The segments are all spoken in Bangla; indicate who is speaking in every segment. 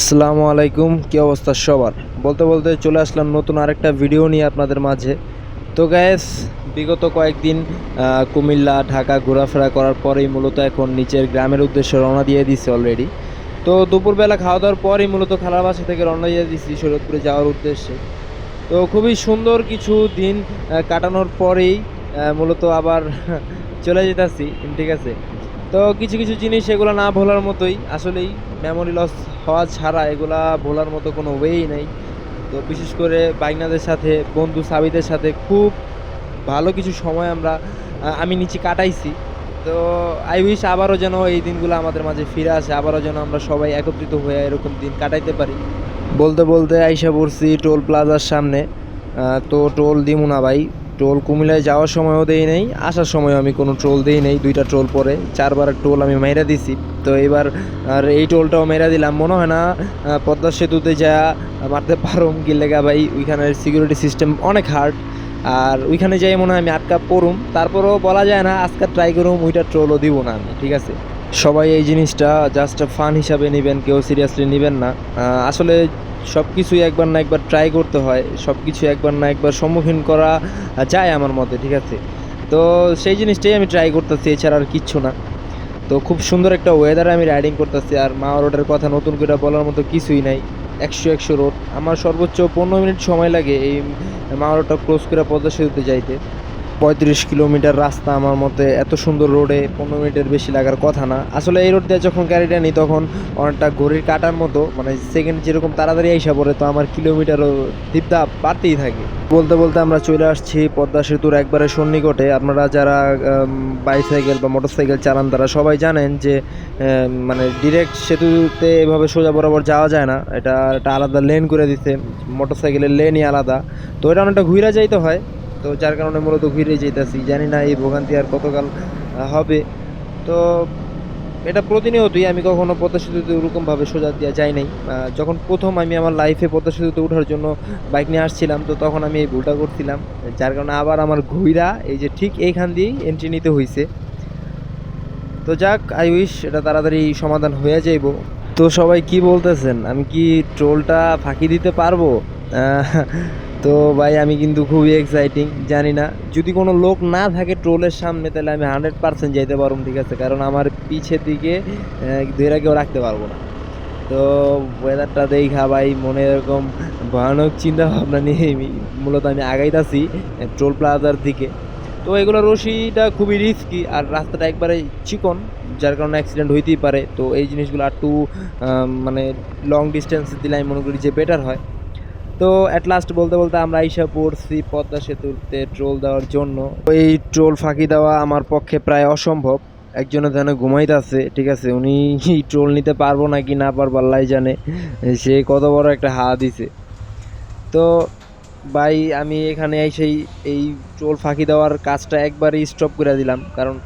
Speaker 1: আসসালামু আলাইকুম, কী অবস্থা সবার? বলতে বলতে চলে আসলাম নতুন আরেকটা ভিডিও নিয়ে আপনাদের মাঝে। তো গ্যাস বিগত কয়েকদিন কুমিল্লা, ঢাকা ঘোরাফেরা করার পরেই মূলত এখন নিচের গ্রামের উদ্দেশ্যে রওনা দিয়ে দিছে অলরেডি তো দুপুরবেলা খাওয়া দাওয়ার পরেই মূলত খালার বাসা থেকে রওনা দিয়ে দিচ্ছি শরীয়তপুরে যাওয়ার উদ্দেশ্যে। তো খুবই সুন্দর কিছু দিন কাটানোর পরেই মূলত আবার চলে যেতেছি, ঠিক আছে? তো কিছু কিছু জিনিস এগুলো না ভোলার মতোই। আসলেই মেমোরি লস হওয়া ছাড়া এগুলা ভোলার মতো কোনো ওয়েই নেই। তো বিশেষ করে বাইকনাদের সাথে, বন্ধু সাবিদের সাথে খুব ভালো কিছু সময় আমরা আমি নিচে কাটাইছি। তো আই উইশ আবারও যেন এই দিনগুলো আমাদের মাঝে ফিরে আসে। আবারও যেন আমরা সবাই একত্রিত হয়ে এরকম দিন কাটাইতে পারি। বলতে বলতে আইসা পড়ছি টোল প্লাজার সামনে। তো টোল দিমু না ভাই। টোল কুমিল্লায় যাওয়ার সময়ও দেই নেই, আসার সময়ও আমি কোনো টোল দেই নেই, দুইটা টোল পরে চারবার টোল আমি মেরা দিছি। তো এবার আর এই টোলটাও মেরা দিলাম, মনে হয় না পদ্মা সেতুতে যা মারতে পারুম গিল্লেগা ভাই, ওইখানের সিকিউরিটি সিস্টেম অনেক হার্ড আর ওইখানে যাই মনে হয় আমি আটকা পড়ুম। তারপরেও বলা যায় না, আজকে ট্রাই করুম, ওইটা ট্রোলও দিব না আমি, ঠিক আছে? সবাই এই জিনিসটা জাস্ট ফান হিসাবে নেবেন, কেউ সিরিয়াসলি নেবেন না। আসলে সব কিছুই একবার না একবার ট্রাই করতে হয় সব কিছু একবার না একবার সম্মুখীন করা যায় আমার মতে, ঠিক আছে? তো সেই জিনিসটাই আমি ট্রাই করতেছি, এছাড়া আর কিচ্ছু না। তো খুব সুন্দর একটা ওয়েদারে আমি রাইডিং করতেছি, আর মা রোডের কথা নতুন করে বলার মতো কিছুই নাই, একশো একশো রোড। আমার সর্বোচ্চ পনেরো মিনিট সময় লাগে এই মা রোডটা ক্রস করে পদ্মা সেতুতে যাইতে। পঁয়ত্রিশ কিলোমিটার রাস্তা আমার মতে, এত সুন্দর রোডে পনেরো মিনিটের বেশি লাগার কথা না। আসলে এই রোড দিয়ে যখন গাড়িটা নিই, তখন অনেকটা ঘড়ির কাটার মতো মানে সেকেন্ড যেরকম তাড়াতাড়ি আইসা পড়ে, তো আমার কিলোমিটারও দীপদা বাড়তেই থাকে। বলতে বলতে আমরা চলে আসছি পদ্মা সেতুর একবারে সন্নিকটে। আপনারা যারা বাইসাইকেল বা মোটরসাইকেল চালান, তারা সবাই জানেন যে মানে ডিরেক্ট সেতুতে এভাবে সোজা বরাবর যাওয়া যায় না। এটা একটা আলাদা লেন করে দিচ্ছে মোটরসাইকেলের লেনই আলাদা। তো এটা অনেকটা ঘুরে যাইতে হয়। তো যার কারণে মূলত ঘুরে যেতেছি। জানি না এই ভোগান্তি আর কতকাল হবে। তো এটা প্রতিনিয়তই আমি কখনো পদ্মা সেতুতে ওরকমভাবে সোজা দিয়ে যাই নাই। যখন প্রথম আমি আমার লাইফে পদ্মা সেতুতে ওঠার জন্য বাইক নিয়ে আসছিলাম, তো তখন আমি এই ভুলটা করছিলাম। যার কারণে আবার আমার ঘুইরা এই যে ঠিক এইখান দিয়েই এন্ট্রি নিতে হয়েছে তো যাক আই উইশ এটা তাড়াতাড়ি সমাধান হয়ে যাইব। তো সবাই কি বলতেছেন? আমি কি ট্রোলটা ফাঁকি দিতে পারব? তো ভাই, আমি কিন্তু খুবই এক্সাইটিং জানি না। যদি কোনো লোক না থাকে ট্রোলের সামনে, তাহলে আমি হান্ড্রেড পার্সেন্ট যাইতে পারব, ঠিক আছে? কারণ আমার পিছের দিকে ধরে কেউ রাখতে পারব না। তো ওয়েদারটা দেখা ভাই, মনে এরকম ভয়ানক চিন্তা ভাবনা নিয়ে আমি- মূলত আমি আগাইতাছি টোল প্লাজার দিকে। তো এগুলো রশিটা খুবই রিস্কি আর রাস্তাটা একবারে চিকন, যার কারণে অ্যাক্সিডেন্ট হইতেই পারে। তো এই জিনিসগুলো একটু মানে লং ডিস্টেন্স দিলে আমি মনে করি যে বেটার হয়। তো অ্যাট লাস্ট বলতে বলতে আমরা আইসা পড়ছি পদ্মা সেতুতে ট্রোল দেওয়ার জন্য। এই ট্রোল ফাঁকি দেওয়া আমার পক্ষে প্রায় অসম্ভব। একজনের ঘুমাইতে আছে ঠিক আছে? উনি ট্রোল নিতে পারব নাকি না পারব আল্লাহ জানে। সে কত বড় একটা হা দিছে। তো ভাই, আমি এখানে এসেই এই ট্রোল ফাঁকি দেওয়ার কাজটা একবারই স্টপ করে দিলাম। কারণ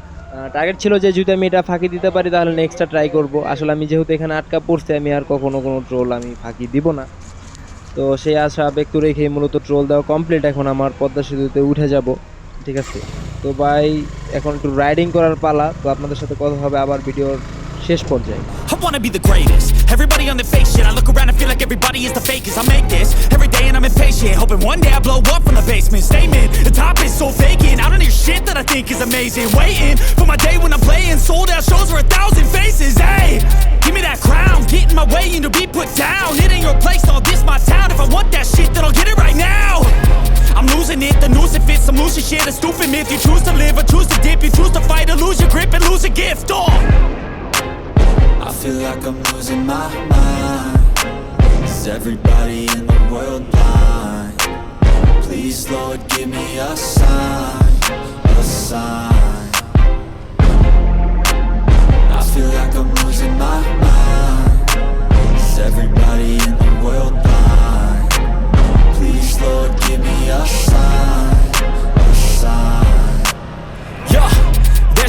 Speaker 1: টার্গেট ছিল যে যদি আমি এটা ফাঁকি দিতে পারি তাহলে নেক্সটটা ট্রাই করব। আসলে আমি যেহেতু এখানে আটকা পড়ছি, আমি আর কখনো কোনো ট্রোল আমি ফাঁকি দিব না। তো সেই আশা ব্যক্ত রেখেই মূলত ট্রোল দেওয়া কমপ্লিট এখন আমার পদ্মা সেতুতে উঠে যাব ঠিক আছে তো ভাই এখন একটু রাইডিং করার পালা তো আপনাদের সাথে কথা হবে আবার ভিডিওর শেষ পর্যায়ে
Speaker 2: I wanna be the greatest. Everybody on the fake shit. I look around and feel like everybody is the fakest. I make this every day and I'm impatient. Hoping one day I blow up from the basement. Statement, the top is so vacant. I don't hear shit that I think is amazing. Waiting for my day when I'm playing. Sold out shows for a thousand faces. Hey, give me that crown. Get in my way and to be put down. It ain't your place, all this my a gift. Oh.
Speaker 3: I feel like I'm losing my mind Is everybody in the world blind? Please Lord give me a sign, a sign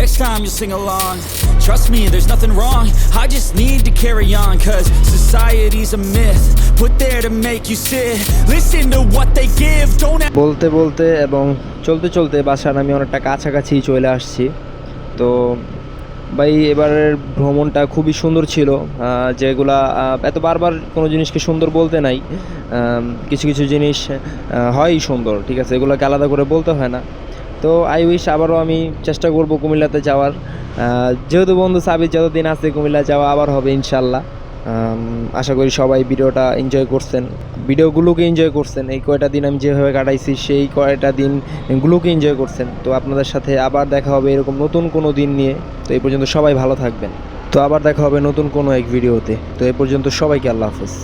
Speaker 2: Next time you'll sing along. Trust me, there's nothing wrong. I just need to carry on, cause society's a myth. Put there to make you sit. Listen to what they give, don't
Speaker 1: বলতে বলতে এবং চলতে চলতে বাসার আমি অনেকটা কাছাকাছি চলে আসছি তো ভাই এবারের ভ্রমণটা খুবই সুন্দর ছিল যেগুলা এত বারবার কোনো জিনিসকে সুন্দর বলতে নাই কিছু কিছু জিনিস হয়ই সুন্দর ঠিক আছে এগুলোকে আলাদা করে বলতে হয় না তো আই উইশ আবারও আমি চেষ্টা করব কুমিল্লাতে যাওয়ার। যেহেতু বন্ধু সাবির যতদিন আছে কুমিল্লা যাওয়া আবার হবে ইনশাল্লাহ। আশা করি সবাই ভিডিওটা এনজয় করছেন। ভিডিওগুলোকে এনজয় করছেন। এই কয়টা দিন আমি যেভাবে কাটাইছি, সেই কয়টা দিনগুলোকে এনজয় করছেন। তো আপনাদের সাথে আবার দেখা হবে এরকম নতুন কোনো দিন নিয়ে। তো এই পর্যন্ত সবাই ভালো থাকবেন। তো আবার দেখা হবে নতুন কোনো এক ভিডিওতে। তো এই পর্যন্ত সবাইকে আল্লাহ হাফেজ।